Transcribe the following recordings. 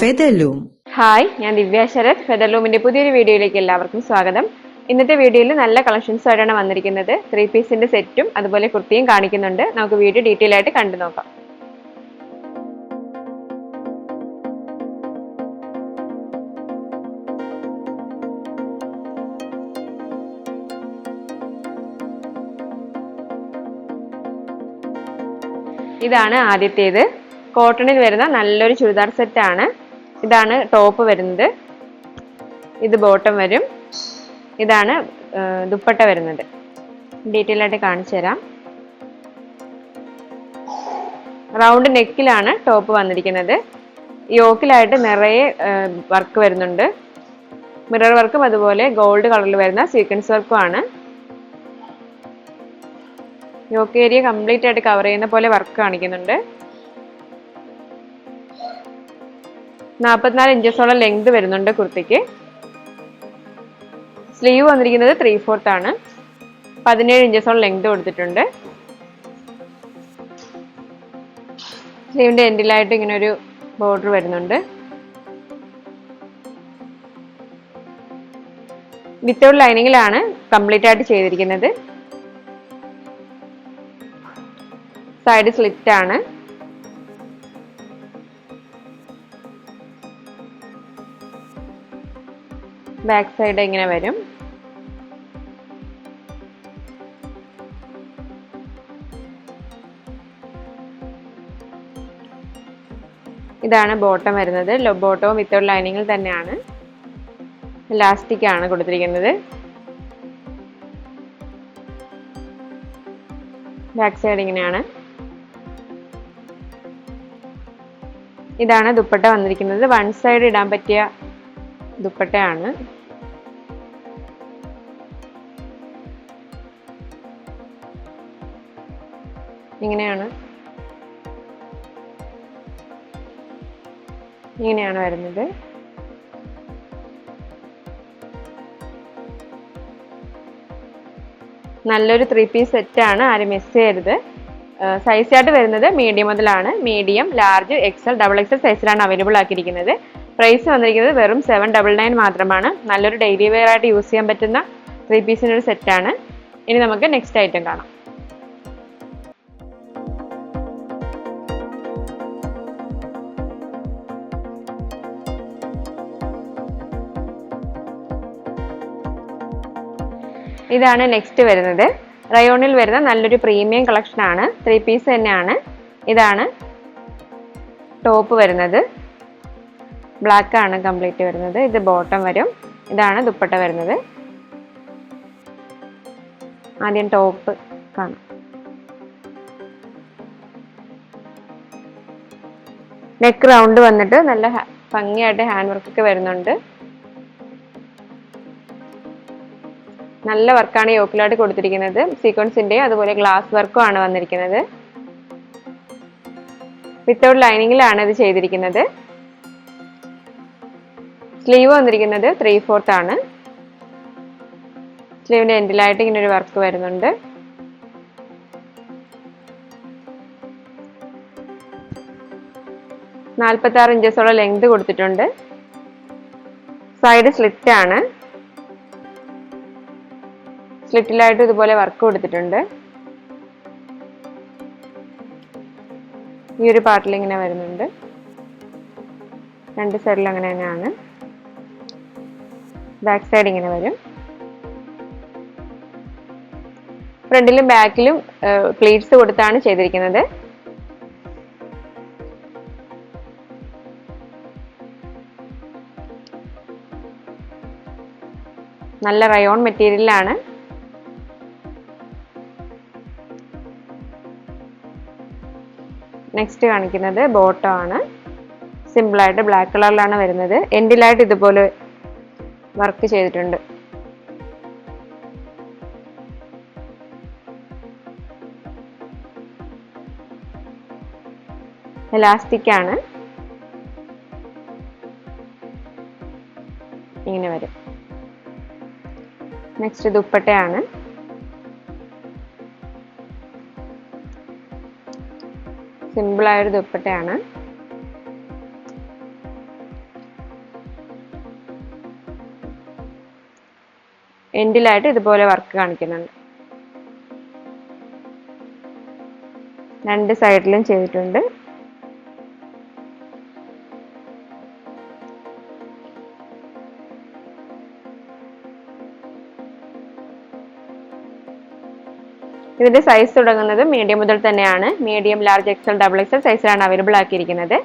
ഫെദലൂം. Hi ഞാൻ ദിവ്യ ശരത്. ഫെദലൂമിന്റെ പുതിയൊരു വീഡിയോയിലേക്ക് എല്ലാവർക്കും സ്വാഗതം. ഇന്നത്തെ വീഡിയോയിൽ നല്ല കളക്ഷൻസ് ആയിട്ടാണ് വന്നിരിക്കുന്നത്. ത്രീ പീസിന്റെ സെറ്റും അതുപോലെ കുർത്തിയും കാണിക്കുന്നുണ്ട്. നമുക്ക് വീഡിയോ ഡീറ്റെയിൽ ആയിട്ട് കണ്ടു നോക്കാം. ഇതാണ് ആദ്യത്തേത്. കോട്ടണിൽ വരുന്ന നല്ലൊരു ചുരിദാർ സെറ്റ് ആണ്. ഇതാണ് ടോപ്പ് വരുന്നത്. ഇത് ബോട്ടം വരും. ഇതാണ് ദുപ്പട്ട വരുന്നത്. ഡീറ്റെയിൽ ആയിട്ട് കാണിച്ചു തരാം. റൗണ്ട് നെക്കിലാണ് ടോപ്പ് വന്നിരിക്കുന്നത്. യോക്കിലായിട്ട് നിറയെ വർക്ക് വരുന്നുണ്ട്. മിറർ വർക്കും അതുപോലെ ഗോൾഡ് കളറിൽ വരുന്ന സീക്വൻസ് വർക്കും ആണ്. യോക്ക് ഏരിയ കംപ്ലീറ്റ് ആയിട്ട് കവർ ചെയ്യുന്ന പോലെ വർക്ക് കാണിക്കുന്നുണ്ട്. നാൽപ്പത്തിനാല് ഇഞ്ചസോളം ലെങ്ത് വരുന്നുണ്ട് കുർത്തിക്ക്. സ്ലീവ് വന്നിരിക്കുന്നത് ത്രീ ഫോർത്ത് ആണ്. പതിനേഴ് ഇഞ്ചസോളം ലെങ്ത് കൊടുത്തിട്ടുണ്ട്. സ്ലീവിന്റെ എൻഡിലായിട്ട് ഇങ്ങനെ ഒരു ബോർഡർ വരുന്നുണ്ട്. വിത്തൗട്ട് ലൈനിങ്ങിലാണ് കംപ്ലീറ്റ് ആയിട്ട് ചെയ്തിരിക്കുന്നത്. സൈഡ് സ്ലിറ്റ് ആണ്. ബാക്ക് സൈഡ് ഇങ്ങനെ വരും? ഇതാണ് ബോട്ടം വരുന്നത്. ബോട്ടവും വിത്തൗട്ട് ലൈനിങ്ങിൽ തന്നെയാണ്. ഇലാസ്റ്റിക് ആണ് കൊടുത്തിരിക്കുന്നത്. ബാക്ക് സൈഡ് ഇങ്ങനെയാണ്. ഇതാണ് ദുപ്പട്ട വന്നിരിക്കുന്നത്. വൺ സൈഡ് ഇടാൻ പറ്റിയ ദുപ്പട്ടയാണ്. ഇങ്ങനെയാണ്. ഇങ്ങനെയാണ് വരുന്നത്. നല്ലൊരു ത്രീ പീസ് സെറ്റ് ആണ്. ആരും മിസ് ചെയ്യരുത്. സൈസ് ആയിട്ട് വരുന്നത് മീഡിയം മുതലാണ്. Medium large XL double XL സൈസിലാണ് അവൈലബിൾ ആക്കിയിരിക്കുന്നത്. പ്രൈസ് വന്നിരിക്കുന്നത് വെറും സെവൻ ഡബിൾ നയൻ മാത്രമാണ്. നല്ലൊരു ഡെയിലി വെയർ ആയിട്ട് യൂസ് ചെയ്യാൻ പറ്റുന്ന ത്രീ പീസിന്റെ ഒരു സെറ്റാണ് ഇനി നമുക്ക് നെക്സ്റ്റ് ഐറ്റം കാണാം. ഇതാണ് നെക്സ്റ്റ് വരുന്നത്. റയോണിൽ വരുന്ന നല്ലൊരു പ്രീമിയം കളക്ഷൻ ആണ്. ത്രീ പീസ് തന്നെയാണ്. ഇതാണ് ടോപ്പ് വരുന്നത്. ബ്ലാക്ക് ആണ് കംപ്ലീറ്റ് വരുന്നത്. ഇത് ബോട്ടം വരും. ഇതാണ് ദുപ്പട്ട വരുന്നത്. ആദ്യം ടോപ്പ് കാണാം. നെക്ക് റൗണ്ട് വന്നിട്ട് നല്ല ഭംഗിയായിട്ട് ഹാൻഡ് വർക്ക് ഒക്കെ വരുന്നുണ്ട്. നല്ല വർക്കാണ് യോക്കിലായിട്ട് കൊടുത്തിരിക്കുന്നത്. സീക്വൻസിന്റെ അതുപോലെ ഗ്ലാസ് വർക്കും ആണ് വന്നിരിക്കുന്നത്. വിത്തൗട്ട് ലൈനിങ്ങിലാണ് ഇത് ചെയ്തിരിക്കുന്നത്. സ്ലീവ് വന്നിരിക്കുന്നത് ത്രീ ഫോർത്ത് ആണ്. സ്ലീവിന്റെ എൻഡിലായിട്ട് ഇങ്ങനെ ഒരു വർക്ക് വരുന്നുണ്ട്. നാൽപ്പത്തി ആറ് ഇഞ്ചസോളം ലെങ്ത് കൊടുത്തിട്ടുണ്ട്. സൈഡ് സ്ലിറ്റ് ആണ്. സ്ലിറ്റിലായിട്ട് ഇതുപോലെ വർക്ക് കൊടുത്തിട്ടുണ്ട്. ഈ ഒരു പാർട്ടിൽ ഇങ്ങനെ വരുന്നുണ്ട്. രണ്ട് സൈഡിൽ അങ്ങനെ തന്നെയാണ്. ബാക്ക് സൈഡ് ഇങ്ങനെ വരും. ഫ്രണ്ടിലും ബാക്കിലും പ്ലേറ്റ്സ് കൊടുത്താണ് ചെയ്തിരിക്കുന്നത്. നല്ല റയോൺ മെറ്റീരിയലാണ് നെക്സ്റ്റ് കാണിക്കുന്നത് ബോട്ടം ആണ്. സിമ്പിളായിട്ട് ബ്ലാക്ക് കളറിലാണ് വരുന്നത്. എൻഡിലായിട്ട് ഇതുപോലെ വർക്ക് ചെയ്തിട്ടുണ്ട്. എലാസ്റ്റിക് ആണ്. ഇങ്ങനെ വരും. നെക്സ്റ്റ് ദുപ്പട്ടയാണ്. സിമ്പിളായൊരു ദുപ്പട്ടയാണ്. എൻഡിലായിട്ട് ഇതുപോലെ വർക്ക് കാണിക്കുന്നുണ്ട്. രണ്ട് സൈഡിലും ചെയ്തിട്ടുണ്ട്. ഇതിന്റെ സൈസ് തുടങ്ങുന്നത് മീഡിയം മുതൽ തന്നെയാണ്. Medium large XL double XL സൈസിലാണ് അവൈലബിൾ ആക്കിയിരിക്കുന്നത്.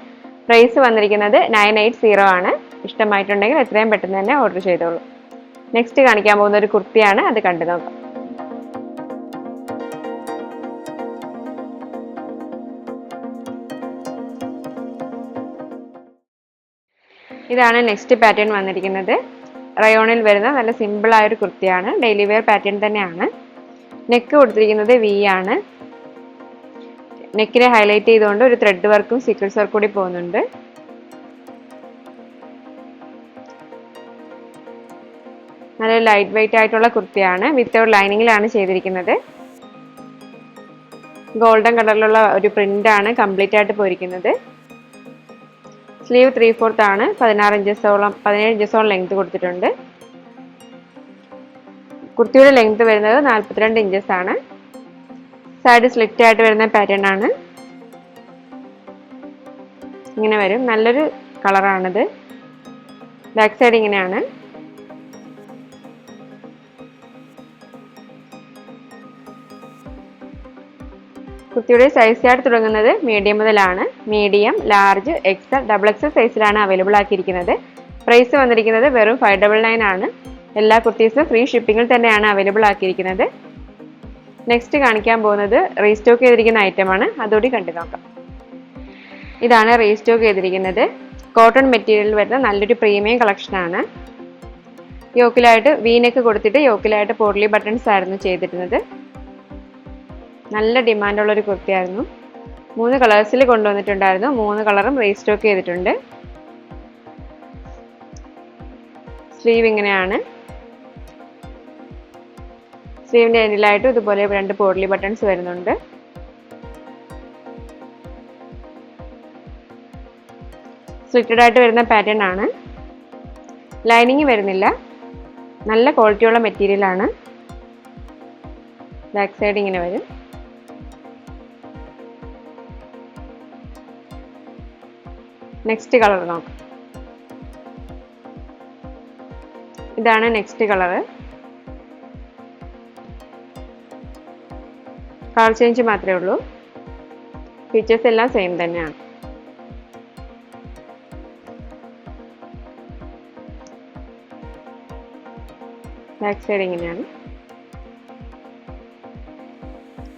പ്രൈസ് വന്നിരിക്കുന്നത് നയൻ എയ്റ്റ് സീറോ ആണ്. ഇഷ്ടമായിട്ടുണ്ടെങ്കിൽ എത്രയും പെട്ടെന്ന് തന്നെ ഓർഡർ ചെയ്തോളൂ. നെക്സ്റ്റ് കാണിക്കാൻ പോകുന്ന ഒരു കുർത്തിയാണ് അത് കണ്ടു നോക്കാം. ഇതാണ് നെക്സ്റ്റ് പാറ്റേൺ വന്നിരിക്കുന്നത്. റയോണിൽ വരുന്ന നല്ല ഒരു കുർത്തിയാണ്. ഡെയിലി വെയർ പാറ്റേൺ തന്നെയാണ്. നെക്ക് കൊടുത്തിരിക്കുന്നത് വി ആണ്. നെക്കിനെ ഹൈലൈറ്റ് ചെയ്തുകൊണ്ട് ഒരു ത്രെഡ് വർക്കും സീക്വൻസ് വർക്കും കൂടി പോകുന്നുണ്ട്. നല്ല ലൈറ്റ് വെയിറ്റ് ആയിട്ടുള്ള കുർത്തിയാണ്. വിത്തൗട്ട് ലൈനിങ്ങിലാണ് ചെയ്തിരിക്കുന്നത്. ഗോൾഡൻ കളറിലുള്ള ഒരു പ്രിന്റ് ആണ് കംപ്ലീറ്റ് ആയിട്ട് പോയിരിക്കുന്നത്. സ്ലീവ് ത്രീ ഫോർത്ത് ആണ്. പതിനാറ് ഇഞ്ചസോളം പതിനേഴ് ഇഞ്ചസോളം ലെങ്ത് കൊടുത്തിട്ടുണ്ട്. കുർത്തിയുടെ ലെങ്ത് വരുന്നത് നാൽപ്പത്തിരണ്ട് ഇഞ്ചസ് ആണ്. സൈഡ് സ്ലിറ്റ് ആയിട്ട് വരുന്ന പാറ്റേൺ ആണ്. ഇങ്ങനെ വരും. നല്ലൊരു കളറാണിത് ബാക്ക് സൈഡ് ഇങ്ങനെയാണ്. കുർത്തിയുടെ സൈസ് ചാർട്ട് തുടങ്ങുന്നത് മീഡിയം മുതലാണ്. Medium large XL double XL സൈസിലാണ് അവൈലബിൾ ആക്കിയിരിക്കുന്നത്. പ്രൈസ് വന്നിരിക്കുന്നത് വെറും ഫൈവ് ഡബിൾ നയൻ ആണ്. എല്ലാ കുർത്തീസും ഫ്രീ ഷിപ്പിങ്ങിൽ തന്നെയാണ് അവൈലബിൾ ആക്കിയിരിക്കുന്നത്. നെക്സ്റ്റ് കാണിക്കാൻ പോകുന്നത് റീസ്റ്റോക്ക് ചെയ്തിരിക്കുന്ന ഐറ്റമാണ് അതുകൂടി കണ്ടു നോക്കാം. ഇതാണ് റീസ്റ്റോക്ക് ചെയ്തിരിക്കുന്നത്. കോട്ടൺ മെറ്റീരിയൽ വരുന്ന നല്ലൊരു പ്രീമിയം കളക്ഷനാണ് യോക്കിലായിട്ട് വീനൊക്കെ കൊടുത്തിട്ട് യോക്കിലായിട്ട് പോർലി ബട്ടൺസ് ആയിരുന്നു ചെയ്തിരുന്നത്. നല്ല ഡിമാൻഡുള്ള ഒരു കുർത്തിയായിരുന്നു മൂന്ന് കളേഴ്സിൽ കൊണ്ടുവന്നിട്ടുണ്ടായിരുന്നു. മൂന്ന് കളറും റീസ്റ്റോക്ക് ചെയ്തിട്ടുണ്ട്. സ്ലീവ് ഇങ്ങനെയാണ്. സ്ലീവിന്റെ എൻഡിലായിട്ടും ഇതുപോലെ രണ്ട് പോർലി ബട്ടൺസ് വരുന്നുണ്ട്. സ്ലിറ്റഡ് ആയിട്ട് വരുന്ന പാറ്റേൺ ആണ്. ലൈനിങ് വരുന്നില്ല. നല്ല ക്വാളിറ്റിയുള്ള മെറ്റീരിയലാണ് ബാക്ക് സൈഡ് ഇങ്ങനെ വരും. നെക്സ്റ്റ് കളർ നോക്കാം. ഇതാണ് നെക്സ്റ്റ് കളറ് കളർ ചേഞ്ച് മാത്രമേ ഉള്ളൂ. ഫീച്ചേഴ്സ് എല്ലാം സെയിം തന്നെയാണ്. ബാക്ക് സൈഡ് ഇങ്ങനെയാണ്.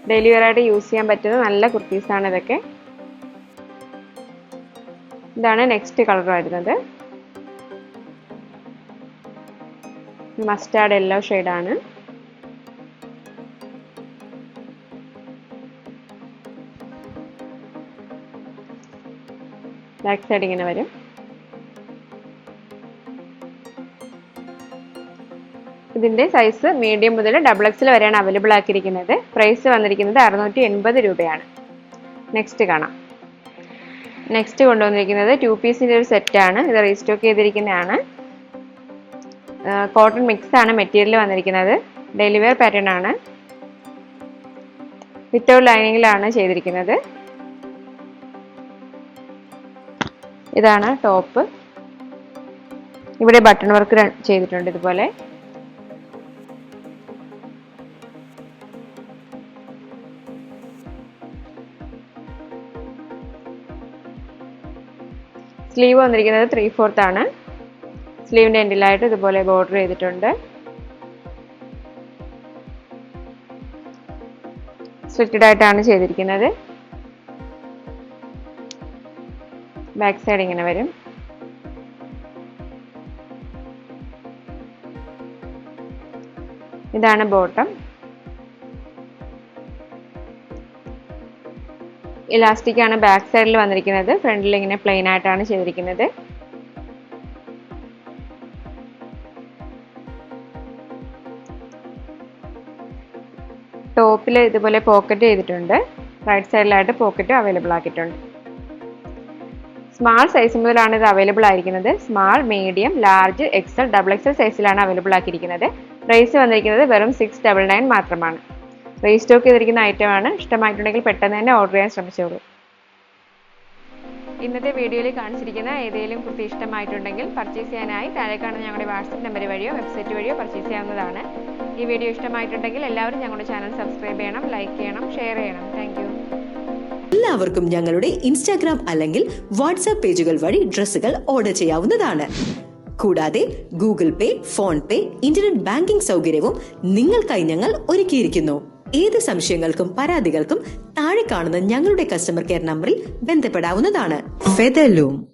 ഡെയിലി വെയർ ആയിട്ട് യൂസ് ചെയ്യാൻ പറ്റുന്ന നല്ല കുർത്തീസാണ് ഇതൊക്കെ. ഇതാണ് നെക്സ്റ്റ് കളർ വരുന്നത്. മസ്റ്റാർഡ് യെല്ലോ ഷെയ്ഡാണ് ബാക്ക് സൈഡ് ഇങ്ങനെ വരും. ഇതിന്റെ സൈസ് മീഡിയം മുതൽ ഡബിൾ എക്സിൽ വരെയാണ് അവൈലബിൾ ആക്കിയിരിക്കുന്നത്. പ്രൈസ് വന്നിരിക്കുന്നത് അറുന്നൂറ്റി എൺപത് രൂപയാണ്. നെക്സ്റ്റ് കാണാം. നെക്സ്റ്റ് കൊണ്ടുവന്നിരിക്കുന്നത് ടു പീസിന്റെ ഒരു സെറ്റാണ് ഇത് റീസ്റ്റോക്ക് ചെയ്തിരിക്കുന്നതാണ്. കോട്ടൺ മിക്സ് ആണ് മെറ്റീരിയൽ വന്നിരിക്കുന്നത്. ഡെലിവർ പാറ്റേൺ ആണ്. വിത്തൗട്ട് ലൈനിങ്ങിലാണ് ചെയ്തിരിക്കുന്നത്. ഇതാണ് ടോപ്പ് ഇവിടെ ബട്ടൺ വർക്ക് ചെയ്തിട്ടുണ്ട് ഇതുപോലെ. സ്ലീവ് വന്നിരിക്കുന്നത് ത്രീ ഫോർത്ത് ആണ് സ്ലീവിന്റെ എൻഡിലായിട്ട് ഇതുപോലെ ബോർഡർ ചെയ്തിട്ടുണ്ട്. സ്വിറ്റഡ് ആയിട്ടാണ് ചെയ്തിരിക്കുന്നത്. ബാക്ക് സൈഡ് ഇങ്ങനെ വരും. ഇതാണ് ബോട്ടം. ഇലാസ്റ്റിക് ആണ് ബാക്ക് സൈഡിൽ വന്നിരിക്കുന്നത്. ഫ്രണ്ടിൽ ഇങ്ങനെ പ്ലെയിൻ ആയിട്ടാണ് ചെയ്തിരിക്കുന്നത്. ടോപ്പിൽ ഇതുപോലെ പോക്കറ്റ് ചെയ്തിട്ടുണ്ട്. റൈറ്റ് സൈഡിലായിട്ട് പോക്കറ്റ് അവൈലബിൾ ആക്കിയിട്ടുണ്ട്. സ്മാൾ സൈസ് മുതലാണ് ഇത് അവൈലബിൾ ആയിരിക്കുന്നത്. Small medium large XL double XL സൈസിലാണ് അവൈലബിൾ ആക്കിയിരിക്കുന്നത്. പ്രൈസ് വന്നിരിക്കുന്നത് വെറും സിക്സ് ഡബിൾ നയൻ മാത്രമാണ്. റീസ്റ്റോക്ക് ചെയ്തിരിക്കുന്ന ഐറ്റമാണ് ഇഷ്ടമായിട്ടുണ്ടെങ്കിൽ പെട്ടെന്ന് തന്നെ ഓർഡർ ചെയ്യാൻ ശ്രമിച്ചോളൂ. ഇന്നത്തെ വീഡിയോയിൽ കാണിച്ചിരിക്കുന്ന ഏതെങ്കിലും കുർത്തി ഇഷ്ടമായിട്ടുണ്ടെങ്കിൽ പർച്ചേസ് ചെയ്യാനായി താഴെ കാണുന്ന ഞങ്ങളുടെ വാട്സപ്പ് നമ്പർ വഴിയോ വെബ്സൈറ്റ് വഴിയോ പർച്ചേസ് ചെയ്യാവുന്നതാണ്. ഈ വീഡിയോ ഇഷ്ടമായിട്ടുണ്ടെങ്കിൽ എല്ലാവരും ഞങ്ങളുടെ ചാനൽ സബ്സ്ക്രൈബ് ചെയ്യണം ലൈക്ക് ചെയ്യണം ഷെയർ ചെയ്യണം. താങ്ക് എല്ലാവർക്കും ഞങ്ങളുടെ ഇൻസ്റ്റാഗ്രാം അല്ലെങ്കിൽ വാട്സാപ്പ് പേജുകൾ വഴി ഡ്രസ്സുകൾ ഓർഡർ ചെയ്യാവുന്നതാണ്. കൂടാതെ Google Pay PhonePe internet banking സൗകര്യവും നിങ്ങൾക്കായി ഞങ്ങൾ ഒരുക്കിയിരിക്കുന്നു. ഏത് സംശയങ്ങൾക്കും പരാതികൾക്കും താഴെ കാണുന്ന ഞങ്ങളുടെ കസ്റ്റമർ കെയർ നമ്പറിൽ ബന്ധപ്പെടാവുന്നതാണ്. ഫെദലൂം